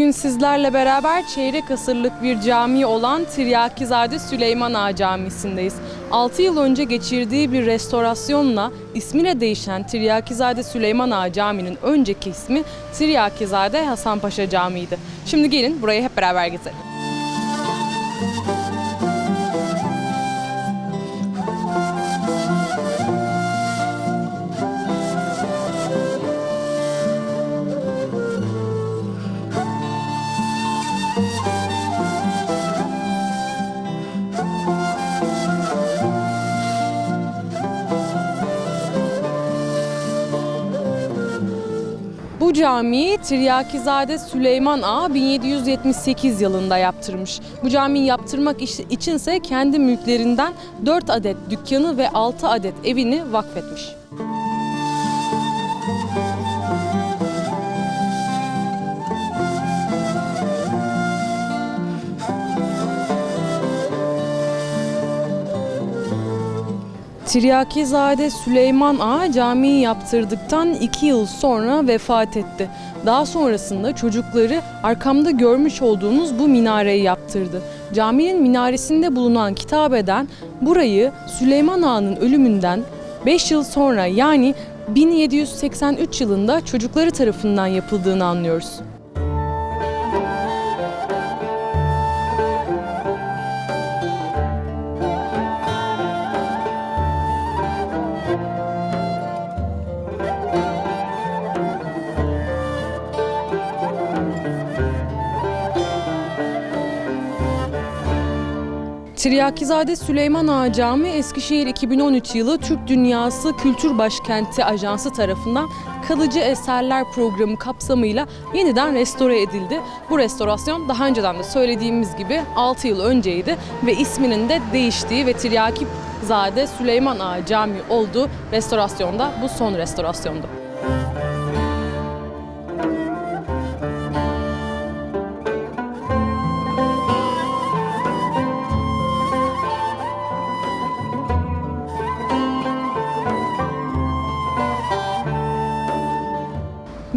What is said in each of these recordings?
Bugün sizlerle beraber çeyrek asırlık bir cami olan Tiryakizade Süleyman Ağa Camisi'ndeyiz. 6 yıl önce geçirdiği bir restorasyonla ismine değişen Tiryakizade Süleyman Ağa Camii'nin önceki ismi Tiryakizade Hasanpaşa Camii'ydi. Şimdi gelin burayı hep beraber gezelim. Bu camiyi Tiryakizade Süleyman Ağa 1778 yılında yaptırmış. Bu camiyi yaptırmak içinse kendi mülklerinden 4 adet dükkanı ve 6 adet evini vakfetmiş. Tiryakizade Süleyman Ağa camiyi yaptırdıktan iki yıl sonra vefat etti. Daha sonrasında çocukları arkamda görmüş olduğunuz bu minareyi yaptırdı. Caminin minaresinde bulunan kitabeden burayı Süleyman Ağa'nın ölümünden 5 yıl sonra yani 1783 yılında çocukları tarafından yapıldığını anlıyoruz. Tiryakizade Süleyman Ağa Camii Eskişehir 2013 yılı Türk Dünyası Kültür Başkenti Ajansı tarafından kalıcı eserler programı kapsamıyla yeniden restore edildi. Bu restorasyon daha önceden de söylediğimiz gibi 6 yıl önceydi ve isminin de değiştiği ve Tiryakizade Süleyman Ağa Camii olduğu restorasyonda bu son restorasyondu.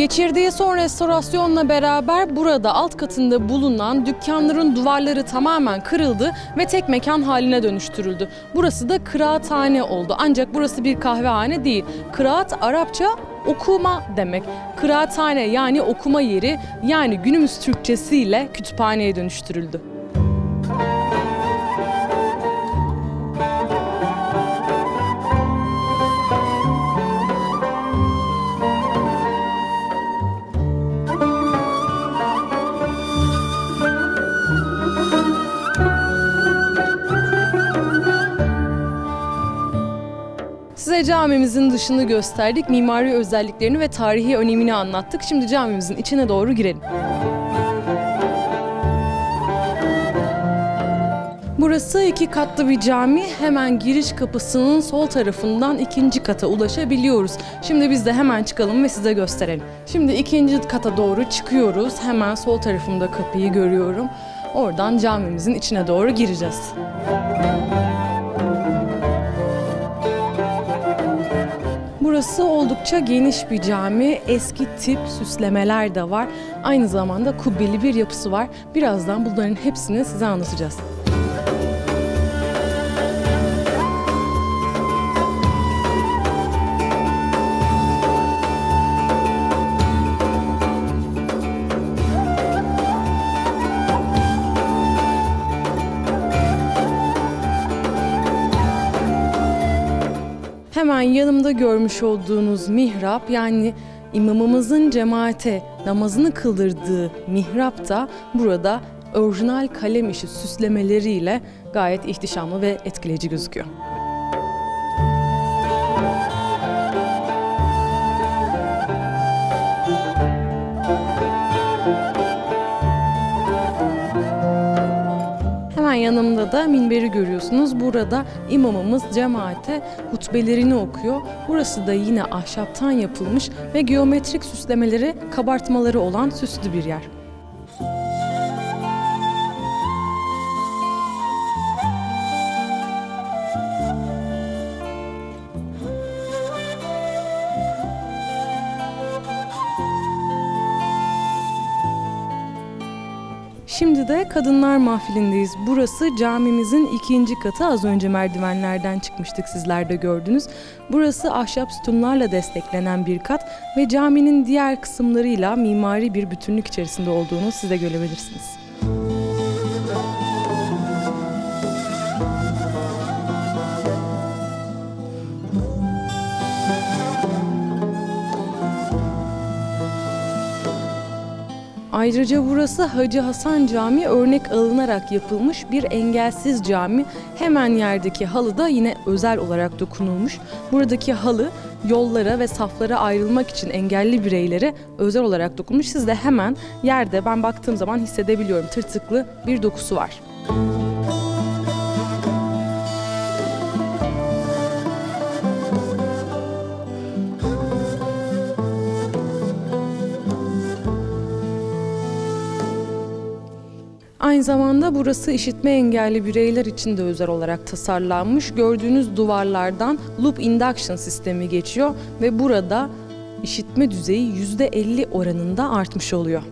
Geçirdiği son restorasyonla beraber burada alt katında bulunan dükkanların duvarları tamamen kırıldı ve tek mekan haline dönüştürüldü. Burası da kıraathane oldu. Ancak burası bir kahvehane değil. Kıraat Arapça okuma demek. Kıraathane yani okuma yeri yani günümüz Türkçesiyle kütüphaneye dönüştürüldü. Camimizin dışını gösterdik, mimari özelliklerini ve tarihi önemini anlattık. Şimdi camimizin içine doğru girelim. Burası iki katlı bir cami. Hemen giriş kapısının sol tarafından ikinci kata ulaşabiliyoruz. Şimdi biz de hemen çıkalım ve size gösterelim. Şimdi ikinci kata doğru çıkıyoruz. Hemen sol tarafımda kapıyı görüyorum. Oradan camimizin içine doğru gireceğiz. Burası oldukça geniş bir cami. Eski tip süslemeler de var. Aynı zamanda kubbeli bir yapısı var. Birazdan bunların hepsini size anlatacağız. Hemen yanımda görmüş olduğunuz mihrap yani imamımızın cemaate namazını kıldırdığı mihrap da burada orijinal kalem işi süslemeleriyle gayet ihtişamlı ve etkileyici gözüküyor. Hemen yanımda da minberi görüyorsunuz. Burada imamımız cemaate hutbelerini okuyor. Burası da yine ahşaptan yapılmış ve geometrik süslemeleri, kabartmaları olan süslü bir yer. Kadınlar Mahfili'ndeyiz. Burası camimizin ikinci katı. Az önce merdivenlerden çıkmıştık sizler de gördünüz. Burası ahşap sütunlarla desteklenen bir kat ve caminin diğer kısımlarıyla mimari bir bütünlük içerisinde olduğunu siz de görebilirsiniz. Ayrıca burası Hacı Hasan Camii örnek alınarak yapılmış bir engelsiz cami. Hemen yerdeki halı da yine özel olarak dokunulmuş. Buradaki halı yollara ve saflara ayrılmak için engelli bireylere özel olarak dokunmuş. Siz de hemen yerde ben baktığım zaman hissedebiliyorum tırtıklı bir dokusu var. Aynı zamanda burası işitme engelli bireyler için de özel olarak tasarlanmış. Gördüğünüz duvarlardan loop induction sistemi geçiyor ve burada işitme düzeyi %50 oranında artmış oluyor.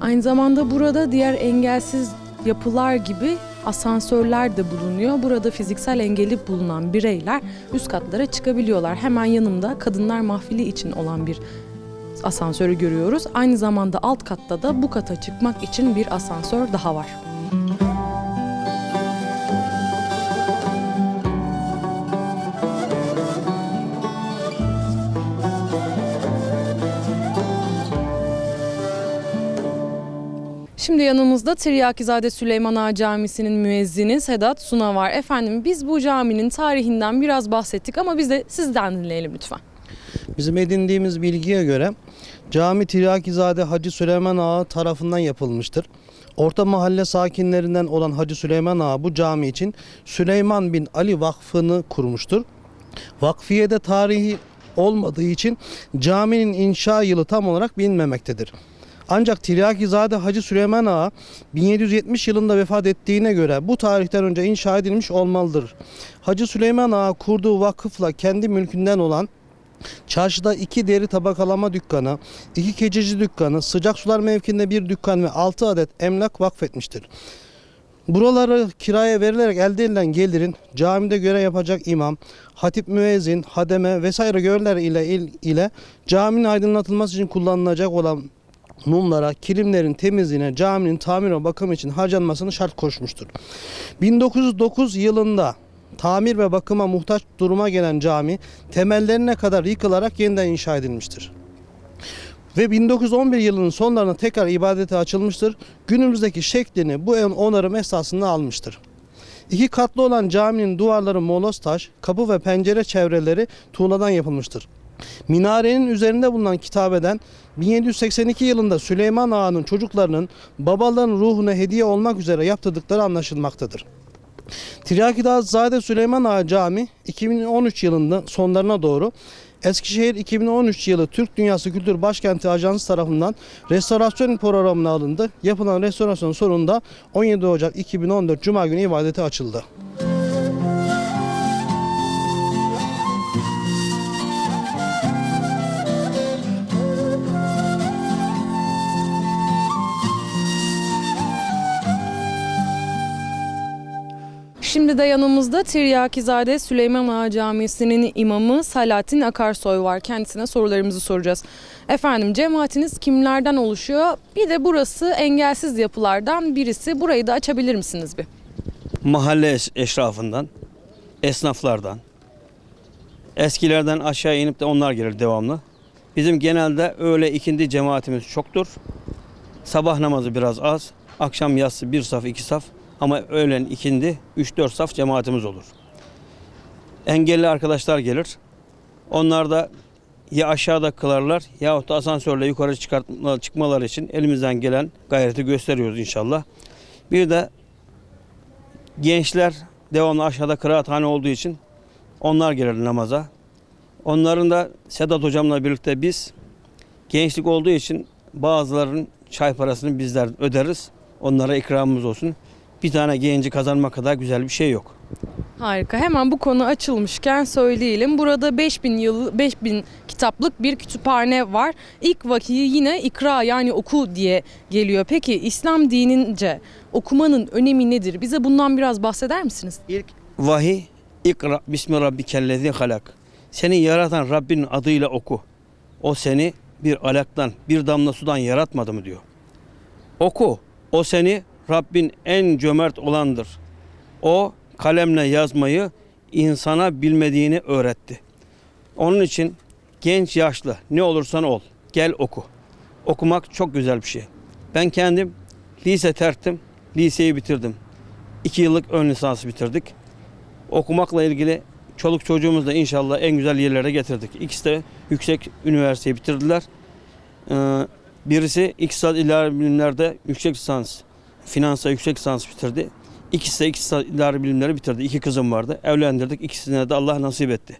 Aynı zamanda burada diğer engelsiz yapılar gibi asansörler de bulunuyor. Burada fiziksel engeli bulunan bireyler üst katlara çıkabiliyorlar. Hemen yanımda kadınlar mahfili için olan bir asansörü görüyoruz. Aynı zamanda alt katta da bu kata çıkmak için bir asansör daha var. Şimdi yanımızda Tiryakizade Süleyman Ağa Camisi'nin müezzini Sedat Suna var. Efendim biz bu caminin tarihinden biraz bahsettik ama biz de sizden dinleyelim lütfen. Bizim edindiğimiz bilgiye göre cami Tiryakizade Hacı Süleyman Ağa tarafından yapılmıştır. Orta mahalle sakinlerinden olan Hacı Süleyman Ağa bu cami için Süleyman bin Ali Vakfı'nı kurmuştur. Vakfiyede tarihi olmadığı için caminin inşa yılı tam olarak bilinmemektedir. Ancak Tiryakizade Hacı Süleyman Ağa 1770 yılında vefat ettiğine göre bu tarihten önce inşa edilmiş olmalıdır. Hacı Süleyman Ağa kurduğu vakıfla kendi mülkünden olan Çarşıda iki deri tabakalama dükkanı, iki keçeci dükkanı, sıcak sular mevkinde bir dükkan ve 6 adet emlak vakfetmiştir. Buraları kiraya verilerek elde edilen gelirin camide görev yapacak imam, hatip müezzin, hademe vesaire görevler ile, il- ile caminin aydınlatılması için kullanılacak olan mumlara, kilimlerin temizliğine, caminin tamir ve bakım için harcanmasını şart koşmuştur. 1909 yılında tamir ve bakıma muhtaç duruma gelen cami temellerine kadar yıkılarak yeniden inşa edilmiştir. Ve 1911 yılının sonlarında tekrar ibadete açılmıştır. Günümüzdeki şeklini bu onarım esasında almıştır. İki katlı olan caminin duvarları molos taş, kapı ve pencere çevreleri tuğladan yapılmıştır. Minarenin üzerinde bulunan kitabeden 1782 yılında Süleyman Ağa'nın çocuklarının babaların ruhuna hediye olmak üzere yaptırdıkları anlaşılmaktadır. Tiryakidazade Süleyman Ağa Camii 2013 yılında sonlarına doğru Eskişehir 2013 yılı Türk Dünyası Kültür Başkenti Ajansı tarafından restorasyon programına alındı. Yapılan restorasyon sonunda 17 Ocak 2014 Cuma günü ibadete açıldı. Şimdi de yanımızda Tiryakizade Süleyman Ağa Camisi'nin imamı Salahattin Akarsoy var. Kendisine sorularımızı soracağız. Efendim cemaatiniz kimlerden oluşuyor? Bir de burası engelsiz yapılardan birisi. Burayı da açabilir misiniz bir? mahalle eş- eşrafından, esnaflardan, eskilerden aşağı inip de onlar gelir devamlı. Bizim genelde öğle ikindi cemaatimiz çoktur. Sabah namazı biraz az, akşam yatsı bir saf iki saf ama öğlen ikindi 3-4 saf cemaatimiz olur. Engelli arkadaşlar gelir. Onlar da ya aşağıda kılarlar yahut da asansörle yukarı çıkartma, çıkmaları için elimizden gelen gayreti gösteriyoruz inşallah. Bir de gençler devamlı aşağıda kıraathane olduğu için onlar gelir namaza. Onların da Sedat hocamla birlikte biz gençlik olduğu için bazılarının çay parasını bizler öderiz. Onlara ikramımız olsun. Bir tane genci kazanma kadar güzel bir şey yok. Harika. Hemen bu konu açılmışken söyleyelim. Burada 5000 yıl 5000 kitaplık bir kütüphane var. İlk vakiyi yine ikra yani oku diye geliyor. Peki İslam dinince okumanın önemi nedir? Bize bundan biraz bahseder misiniz? İlk vahiy ikra bismi rabbikellezi halak. Seni yaratan Rabbinin adıyla oku. O seni bir alaktan, bir damla sudan yaratmadı mı diyor. Oku. O seni Rabbin en cömert olandır. O kalemle yazmayı insana bilmediğini öğretti. Onun için genç yaşlı ne olursan ol gel oku. Okumak çok güzel bir şey. Ben kendim lise terttim. Liseyi bitirdim. İki yıllık ön lisansı bitirdik. Okumakla ilgili çoluk çocuğumuz da inşallah en güzel yerlere getirdik. İkisi de yüksek üniversiteyi bitirdiler. Ee, birisi İktisat İdari Bilimler'de yüksek lisans, finansa yüksek lisans bitirdi. İkisi de İktisat İdari Bilimleri bitirdi. İki kızım vardı. Evlendirdik. İkisine de Allah nasip etti.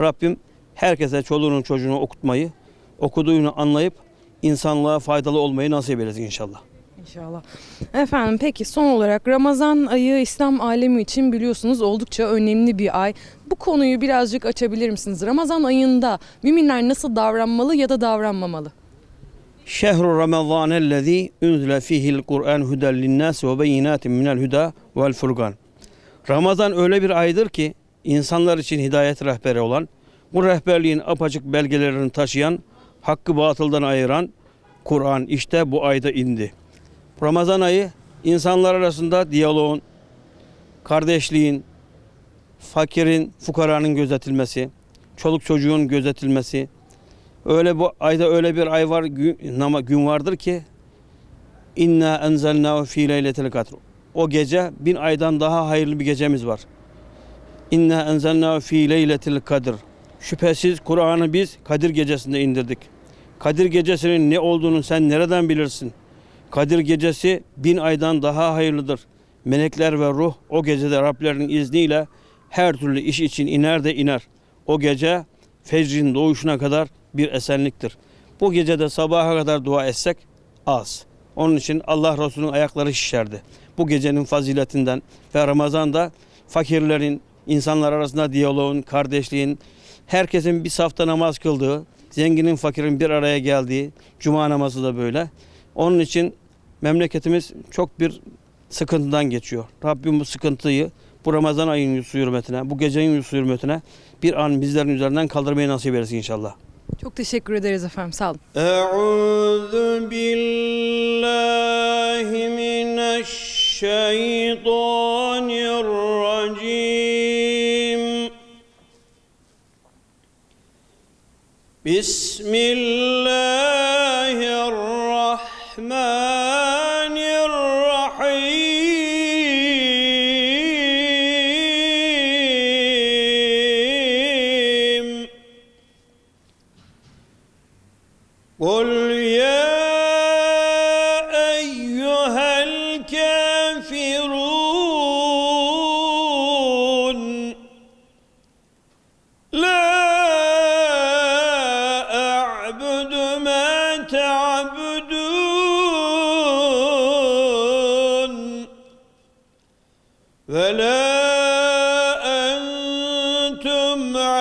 Rabbim herkese çoluğunun çocuğunu okutmayı, okuduğunu anlayıp insanlığa faydalı olmayı nasip eylesin inşallah. İnşallah. Efendim peki son olarak Ramazan ayı İslam alemi için biliyorsunuz oldukça önemli bir ay. Bu konuyu birazcık açabilir misiniz? Ramazan ayında müminler nasıl davranmalı ya da davranmamalı? Şehru Ramazanellezî unzile fihil Kur'an huden linnâs ve beyinâtin minel huda vel furgan. Ramazan öyle bir aydır ki insanlar için hidayet rehberi olan, bu rehberliğin apaçık belgelerini taşıyan, hakkı batıldan ayıran Kur'an işte bu ayda indi. Ramazan ayı insanlar arasında diyaloğun, kardeşliğin, fakirin, fukaranın gözetilmesi, çoluk çocuğun gözetilmesi, Öyle bu ayda öyle bir ay var gün, gün vardır ki inna enzelnahu fi leyletil kadr. O gece bin aydan daha hayırlı bir gecemiz var. İnna enzelnahu fi leyletil kadr. Şüphesiz Kur'an'ı biz Kadir gecesinde indirdik. Kadir gecesinin ne olduğunu sen nereden bilirsin? Kadir gecesi bin aydan daha hayırlıdır. Melekler ve ruh o gecede Rablerinin izniyle her türlü iş için iner de iner. O gece fecrin doğuşuna kadar bir esenliktir. Bu gece de sabaha kadar dua etsek az. Onun için Allah Resulü'nün ayakları şişerdi. Bu gecenin faziletinden ve Ramazan'da fakirlerin, insanlar arasında diyaloğun, kardeşliğin, herkesin bir safta namaz kıldığı, zenginin fakirin bir araya geldiği, cuma namazı da böyle. Onun için memleketimiz çok bir sıkıntıdan geçiyor. Rabbim bu sıkıntıyı bu Ramazan ayının yusu hürmetine, bu gecenin yusu hürmetine bir an bizlerin üzerinden kaldırmayı nasip eylesin inşallah. Çok teşekkür ederiz efendim. Sağ olun. Euzu billahi mineşşeytanirracim. Bismillahirrahmanirrahim.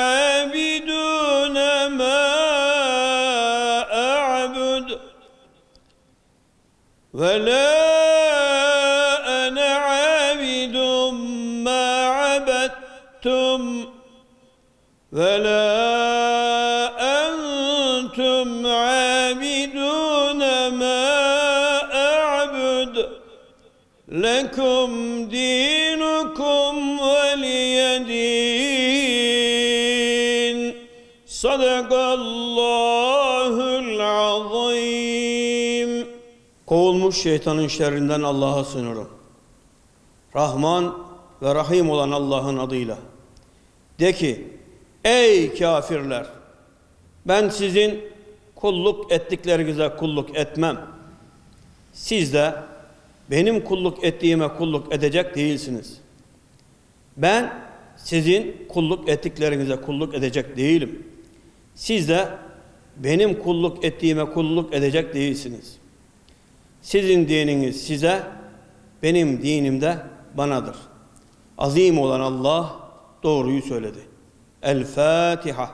عابدون ما أعبد. ولا أنا عابد ما عبدتم. ولا أنتم عابدون ما أعبد. لكم دينكم Kovulmuş şeytanın şerrinden Allah'a sığınırım. Rahman ve Rahim olan Allah'ın adıyla. De ki, ey kafirler! Ben sizin kulluk ettiklerinize kulluk etmem. Siz de benim kulluk ettiğime kulluk edecek değilsiniz. Ben sizin kulluk ettiklerinize kulluk edecek değilim. Siz de benim kulluk ettiğime kulluk edecek değilsiniz. Sizin dininiz size, benim dinim de banadır. Azim olan Allah doğruyu söyledi. El Fatiha.